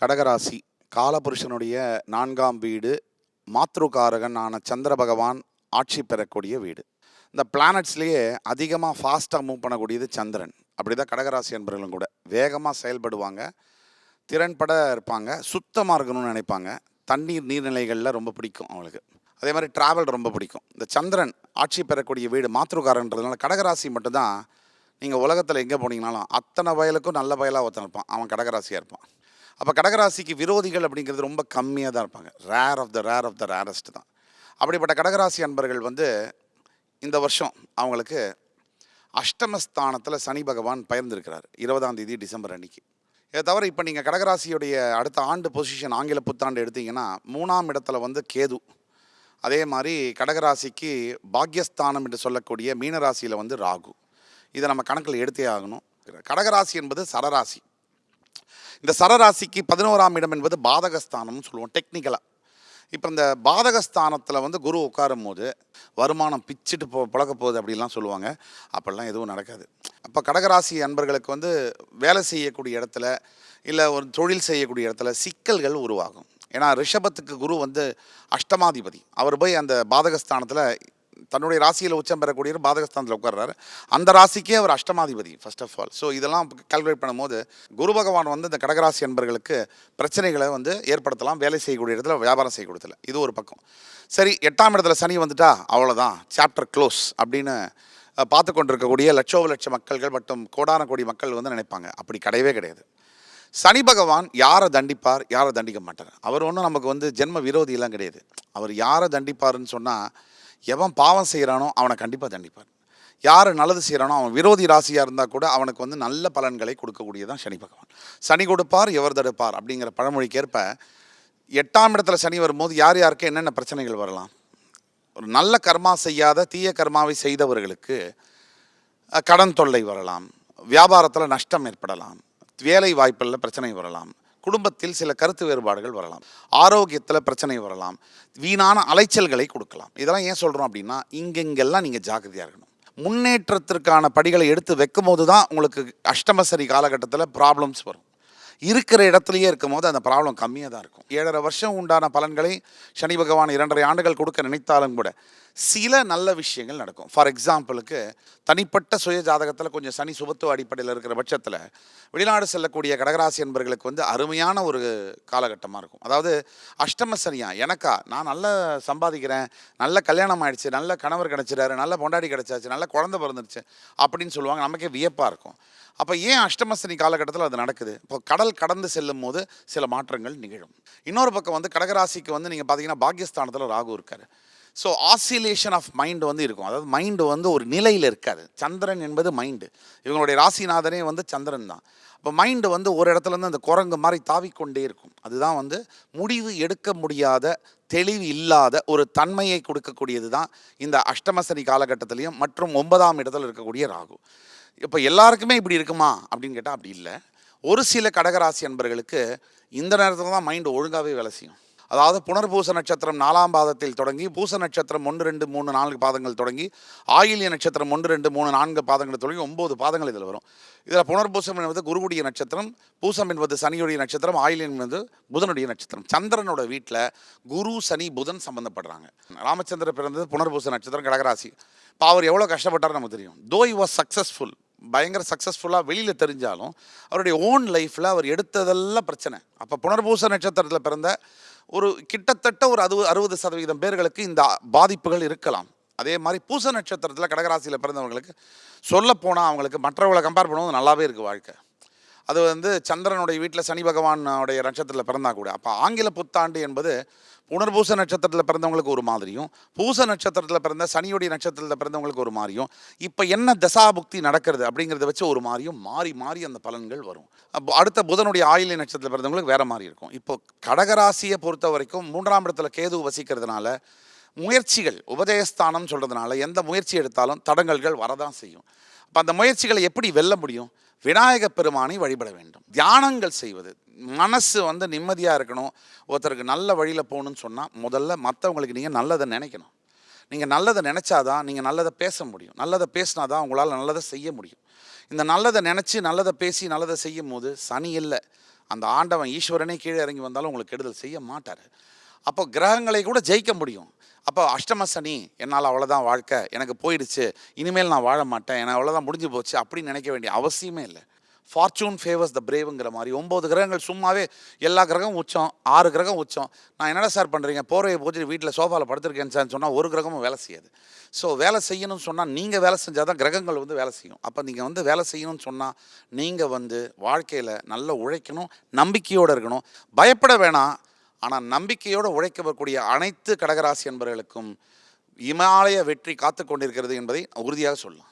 கடகராசி காலபுருஷனுடைய நான்காம் வீடு மாத்ருகாரகன் ஆன சந்திர பகவான் ஆட்சி பெறக்கூடிய வீடு. இந்த பிளானட்ஸ்லேயே அதிகமாக ஃபாஸ்ட்டாக மூவ் பண்ணக்கூடியது சந்திரன். அப்படி தான் கடகராசி என்பவர்களும் கூட வேகமாக செயல்படுவாங்க. திறன்பட இருப்பாங்க சுத்தமாக இருக்கணும்னு நினைப்பாங்க. தண்ணீர் நீர்நிலைகளில் ரொம்ப பிடிக்கும் அவங்களுக்கு. அதே மாதிரி டிராவல் ரொம்ப பிடிக்கும். இந்த சந்திரன் ஆட்சி பெறக்கூடிய வீடு மாத்ருகாரன்றதுனால கடகராசி மட்டும்தான். நீங்கள் உலகத்தில் எங்கே போனீங்கனாலும் அத்தனை வயலுக்கும் நல்ல வயலாக ஒருத்தன் இருப்பான். அவன் கடகராசியாக இருப்பான். அப்போ கடகராசிக்கு விரோதிகள் அப்படிங்கிறது ரொம்ப கம்மியாக தான் இருப்பாங்க. Rare of the rare of the rarest தான். அப்படிப்பட்ட கடகராசி அன்பர்கள் வந்து இந்த வருஷம் அவங்களுக்கு அஷ்டமஸ்தானத்தில் சனி பகவான் பயந்துருக்கிறார் இருபதாம் தேதி டிசம்பர் அன்னைக்கு. இதை தவிர இப்போ நீங்கள் கடகராசியுடைய அடுத்த ஆண்டு பொசிஷன் ஆங்கில புத்தாண்டு எடுத்தீங்கன்னா மூணாம் இடத்துல வந்து கேது. அதே மாதிரி கடகராசிக்கு பாக்யஸ்தானம் என்று சொல்லக்கூடிய மீனராசியில் வந்து ராகு. இதை நம்ம கணக்கில் எடுத்தே ஆகணும். கடகராசி என்பது சரராசி. இந்த சரராசிக்கு பதினோராம் இடம் என்பது பாதகஸ்தானம்னு சொல்லுவோம் டெக்னிக்கலாக இப்போ இந்த பாதகஸ்தானத்தில் வந்து குரு உட்காரும் போது வருமானம் பிச்சுட்டு போ பழக்க போகுது அப்படிலாம் சொல்லுவாங்க. அப்படிலாம் எதுவும் நடக்காது. அப்போ கடகராசி அன்பர்களுக்கு வந்து வேலை செய்யக்கூடிய இடத்துல இல்லை ஒரு தொழில் செய்யக்கூடிய இடத்துல சிக்கல்கள் உருவாகும். ஏன்னா ரிஷபத்துக்கு குரு வந்து அஷ்டமாதிபதி. அவர் போய் அந்த பாதகஸ்தானத்தில் தன்னுடைய ராசியில் உச்சம் பெறக்கூடியவர் பாதகஸ்தானத்தில் உட்கார்றாரு. அந்த ராசிக்கே அவர் அஷ்டமாதிபதி ஃபர்ஸ்ட் ஆஃப் ஆல் ஸோ இதெல்லாம் கால்குலேட் பண்ணும்போது குரு பகவான் வந்து இந்த கடகராசி அன்பர்களுக்கு பிரச்சனைகளை வந்து ஏற்படுத்தலாம் வேலை செய்யக்கூடிய இடத்துல வியாபாரம் செய்யக்கூடியதில்ல இது ஒரு பக்கம். சரி எட்டாம் இடத்துல சனி வந்துட்டா அவ்வளோதான் சாப்டர் க்ளோஸ் அப்படின்னு பார்த்து கொண்டிருக்கக்கூடிய லட்சோ லட்ச மக்கள்கள் மற்றும் கோடான கோடி மக்கள் வந்து நினைப்பாங்க. அப்படி கிடையவே கிடையாது. சனி பகவான் யாரை தண்டிப்பார் யாரை தண்டிக்க மாட்டார்? அவர் ஒன்றும் நமக்கு வந்து ஜென்ம விரோதியெல்லாம் கிடையாது. அவர் யாரை தண்டிப்பாருன்னு சொன்னால் எவன் பாவம் செய்கிறானோ அவனை கண்டிப்பாக தண்டிப்பார். யார் நல்லது செய்கிறானோ அவன் விரோதி ராசியாக இருந்தால் கூட அவனுக்கு வந்து நல்ல பலன்களை கொடுக்கக்கூடியதான் சனி பகவான். சனி கொடுப்பார் எவர் தடுப்பார் அப்படிங்கிற பழமொழிக்கேற்ப எட்டாம் இடத்துல சனி வரும்போது யார் யாருக்கு என்னென்ன பிரச்சனைகள் வரலாம்? ஒரு நல்ல கர்மா செய்யாத தீய கர்மாவை செய்தவர்களுக்கு கடன் தொல்லை வரலாம் வியாபாரத்தில் நஷ்டம் ஏற்படலாம் வேலை வாய்ப்பில் பிரச்சனை வரலாம் குடும்பத்தில் சில கருத்து வேறுபாடுகள் வரலாம். ஆரோக்கியத்தில் பிரச்சனை வரலாம். வீணான அலைச்சல்களை கொடுக்கலாம். இதெல்லாம் ஏன் சொல்கிறோம் அப்படின்னா இங்கெங்கெல்லாம் நீங்கள் ஜாக்கிரதையாக இருக்கணும். முன்னேற்றத்திற்கான படிகளை எடுத்து வைக்கும் போது தான் உங்களுக்கு அஷ்டமசரி காலகட்டத்தில் ப்ராப்ளம்ஸ் வரும். இருக்கிற இடத்துலையே இருக்கும் போது அந்த ப்ராப்ளம் கம்மியாக தான் இருக்கும். ஏழரை வருஷம் உண்டான பலன்களை சனி பகவான் இரண்டரை ஆண்டுகள் கொடுக்க நினைத்தாலும் கூட சில நல்ல விஷயங்கள் நடக்கும். ஃபார் எக்ஸாம்பிளுக்கு தனிப்பட்ட சுய ஜாதகத்தில் கொஞ்சம் சனி சுபத்துவ அடிப்படையில் இருக்கிற பட்சத்தில் வெளிநாடு செல்லக்கூடிய கடகராசி என்பர்களுக்கு வந்து அருமையான ஒரு காலகட்டமாக இருக்கும். அதாவது அஷ்டம சனியா எனக்கா நான் நல்லா சம்பாதிக்கிறேன் நல்ல கல்யாணம் ஆயிடுச்சு நல்ல கணவர் கிடச்சிடாரு நல்ல பொண்டாடி கிடச்சாச்சு நல்ல குழந்தை பிறந்துருச்சு அப்படின்னு சொல்லுவாங்க. நமக்கே வியப்பாக இருக்கும். அப்போ ஏன் அஷ்டமசனி காலகட்டத்தில் அது நடக்குது? இப்போ கடல் கடந்து செல்லும் போது சில மாற்றங்கள் நிகழும். இன்னொரு பக்கம் வந்து கடகராசிக்கு வந்து நீங்கள் பார்த்தீங்கன்னா பாகியஸ்தானத்தில் ராகு இருக்காரு. ஸோ ஆசிலேஷன் ஆஃப் மைண்டு வந்து இருக்கும். அதாவது மைண்டு வந்து ஒரு நிலையில் இருக்காது. சந்திரன் என்பது மைண்டு இவங்களுடைய ராசிநாதனே வந்து சந்திரன் தான். அப்போ மைண்டு வந்து ஒரு இடத்துலருந்து அந்த குரங்கு மாதிரி தாவிக்கொண்டே இருக்கும். அதுதான் வந்து முடிவு எடுக்க முடியாத தெளிவு இல்லாத ஒரு தன்மையை கொடுக்கக்கூடியது தான் இந்த அஷ்டமசனி காலகட்டத்திலையும் மற்றும் ஒன்பதாம் இடத்துல இருக்கக்கூடிய ராகு. இப்போ எல்லாருக்குமே இப்படி இருக்குமா? அப்படின்னு கேட்டால் அப்படி இல்லை. ஒரு சில கடகராசி அன்பர்களுக்கு இந்த நேரத்தில் தான் மைண்டு ஒழுங்காகவே வேலை செய்யும். அதாவது புனர்பூச நட்சத்திரம் நாலாம் பாதத்தில் தொடங்கி பூச நட்சத்திரம் ஒன்று ரெண்டு மூணு நான்கு பாதங்கள் தொடங்கி ஆயில்ய நட்சத்திரம் ஒன்று ரெண்டு மூணு நான்கு பாதங்கள் தொடங்கி ஒம்பது பாதங்கள் இதில் வரும். இதில் புனர்பூசம் என்பது குருவுடைய நட்சத்திரம் பூசம் என்பது சனியுடைய நட்சத்திரம் ஆயில்யம் என்பது புதனுடைய நட்சத்திரம். சந்திரனோட வீட்டில் குரு சனி புதன் சம்மந்தப்படுறாங்க ராமச்சந்திர பிறந்தது புனர்பூச நட்சத்திரம் கடகராசி. இப்போ அவர் எவ்வளோ கஷ்டப்பட்டார் நமக்கு தெரியும். தோ இ வாஸ் சக்ஸஸ்ஃபுல் பயங்கர சக்ஸஸ்ஃபுல்லாக வெளியில் தெரிஞ்சாலும் அவருடைய ஓன் லைஃப்பில் அவர் எடுத்ததெல்லாம் பிரச்சனை. அப்போ புனர்பூச நட்சத்திரத்தில் பிறந்த ஒரு கிட்டத்தட்ட ஒரு அறுபது அறுபது சதவீதம் பேர்களுக்கு இந்த பாதிப்புகள் இருக்கலாம். அதே மாதிரி பூச நட்சத்திரத்தில் கடகராசியில் பிறந்தவங்களுக்கு சொல்லப்போனால் அவங்களுக்கு மற்றவங்களை கம்பேர் பண்ணும்போது நல்லாவே இருக்குது வாழ்க்கை. அது வந்து சந்திரனுடைய வீட்டில் சனி பகவானுடைய நட்சத்திரத்தில் பிறந்தா கூட. அப்போ ஆங்கில புத்தாண்டு என்பது புனர்பூச நட்சத்திரத்தில் பிறந்தவங்களுக்கு ஒரு மாதிரியும் பூச நட்சத்திரத்தில் பிறந்த சனியுடைய நட்சத்திரத்தில் பிறந்தவங்களுக்கு ஒரு மாதிரியும் இப்போ என்ன தசாபுக்தி நடக்கிறது அப்படிங்கிறத வச்சு ஒரு மாதிரியும் மாறி மாறி அந்த பலன்கள் வரும். அப்போ அடுத்த புதனுடைய ஆயிலை நட்சத்திரத்தில் பிறந்தவங்களுக்கு வேறு மாதிரி இருக்கும். இப்போ கடகராசியை பொறுத்த வரைக்கும் மூன்றாம் இடத்துல கேது வசிக்கிறதுனால முயற்சிகள் உபதயஸ்தானம் சொல்கிறதுனால எந்த முயற்சி எடுத்தாலும் தடங்கல்கள் வரதான் செய்யும். அப்போ அந்த முயற்சிகளை எப்படி வெல்ல முடியும்? விநாயக பெருமானை வழிபட வேண்டும். தியானங்கள் செய்வது. மனசு வந்து நிம்மதியாக இருக்கணும். ஒருத்தருக்கு நல்ல வழியில் போகணும்னு சொன்னால் முதல்ல மற்றவங்களுக்கு நீங்கள் நல்லதை நினைக்கணும். நீங்கள் நல்லதை நினச்சாதான் நீங்கள் நல்லதை பேச முடியும். நல்லதை பேசினா தான் உங்களால் நல்லதை செய்ய முடியும். இந்த நல்லதை நினச்சி நல்லதை பேசி நல்லதை செய்யும் போது சனி இல்லை. அந்த ஆண்டவன் ஈஸ்வரனே கீழே இறங்கி வந்தாலும் உங்களுக்கு கெடுதல் செய்ய மாட்டார். அப்போ கிரகங்களை கூட ஜெயிக்க முடியும். அப்போ அஷ்டம சனி என்னால் அவ்வளோதான் வாழ்க்கை எனக்கு போயிடுச்சு இனிமேல் நான் வாழ மாட்டேன் எனக்கு அவ்வளோதான் முடிஞ்சு போச்சு அப்படின்னு நினைக்க வேண்டிய அவசியமே இல்லை. ஃபார்ச்சூன் ஃபேவர்ஸ் த பிரேவுங்கிற மாதிரி ஒம்பது கிரகங்கள் சும்மாவே எல்லா கிரகம் உச்சம் ஆறு கிரகம் உச்சம். நான் என்னடா சார் பண்ணுறீங்க போர்வையை போச்சு வீட்டில் சோஃபாவில் படுத்திருக்கேன் சார் சொன்னால் ஒரு கிரகமும் வேலை செய்யாது. ஸோ வேலை செய்யணும்னு சொன்னால் நீங்கள் வேலை செஞ்சால் தான் கிரகங்கள் வந்து வேலை செய்யும். அப்போ நீங்கள் வந்து வேலை செய்யணும்னு சொன்னால் நீங்கள் வந்து வாழ்க்கையில் நல்லா உழைக்கணும் நம்பிக்கையோடு இருக்கணும். பயப்பட வேணாம். ஆனால் நம்பிக்கையோடு உழைக்கக்கூடிய அனைத்து கடகராசி என்பவர்களுக்கும் இமாலய வெற்றி காத்து கொண்டிருக்கிறது என்பதை உறுதியாக சொல்லலாம்.